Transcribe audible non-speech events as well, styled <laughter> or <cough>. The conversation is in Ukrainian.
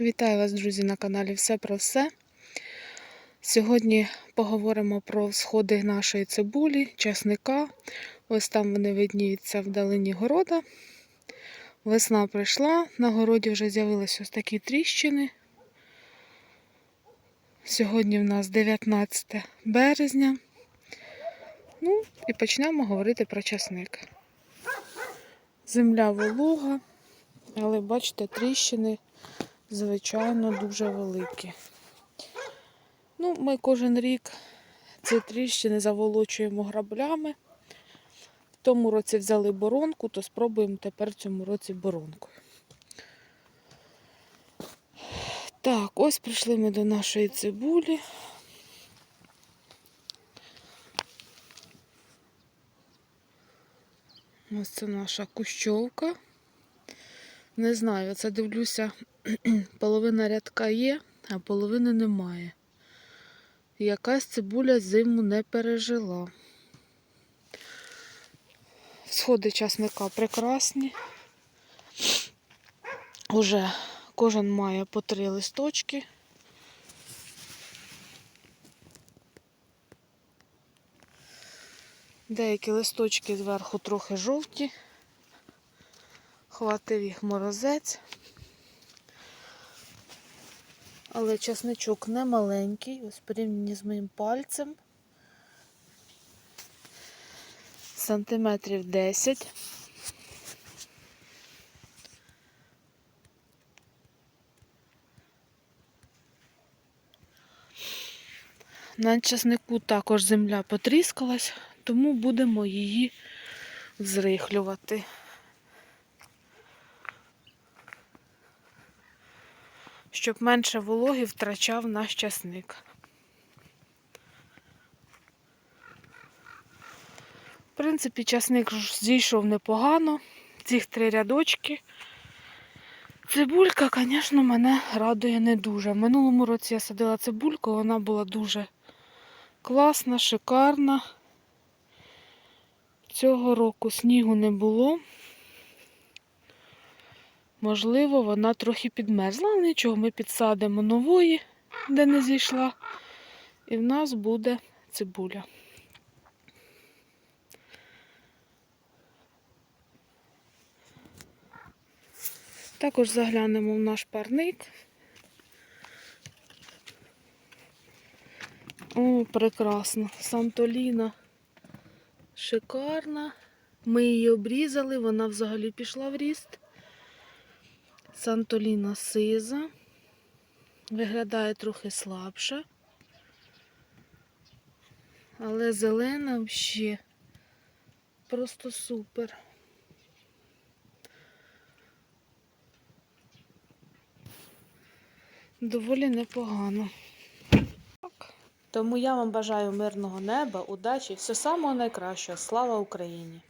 Вітаю вас, друзі, на каналі Все про все. Сьогодні поговоримо про сходи нашої цибулі, часника. Ось там вони видніються вдалині города. Весна прийшла, на городі вже з'явилися ось такі тріщини. Сьогодні в нас 19 березня. Ну, і почнемо говорити про часник. Земля волога, але бачите, тріщини звичайно, дуже великі. Ну, ми кожен рік ці тріщини заволочуємо граблями. В тому році взяли боронку, то спробуємо тепер цьому році боронкою. Так, ось прийшли ми до нашої цибулі. Ось це наша кущовка. Не знаю, це дивлюся, <clears throat> половина рядка є, а половини немає. Якась цибуля зиму не пережила. Сходи часника прекрасні. Уже кожен має по три листочки. Деякі листочки зверху трохи жовті. Хватив їх морозець. Але часничок не маленький, ось порівняно з моїм пальцем. Сантиметрів 10. На часнику також земля потріскалась, тому будемо її зрихлювати. Щоб менше вологи втрачав наш часник. В принципі, часник зійшов непогано. Цих три рядочки. Цибулька, звісно, мене радує не дуже. Минулому році я садила цибульку, вона була дуже класна, шикарна. Цього року снігу не було. Можливо, вона трохи підмерзла, нічого, ми підсадимо нової, де не зійшла, і в нас буде цибуля. Також заглянемо в наш парник. О, прекрасно. Сантоліна шикарна. Ми її обрізали, вона взагалі пішла в ріст. Сантоліна сиза. Виглядає трохи слабше. Але зелена ще просто супер. Доволі непогано. Тому я вам бажаю мирного неба, удачі, все самого найкращого. Слава Україні!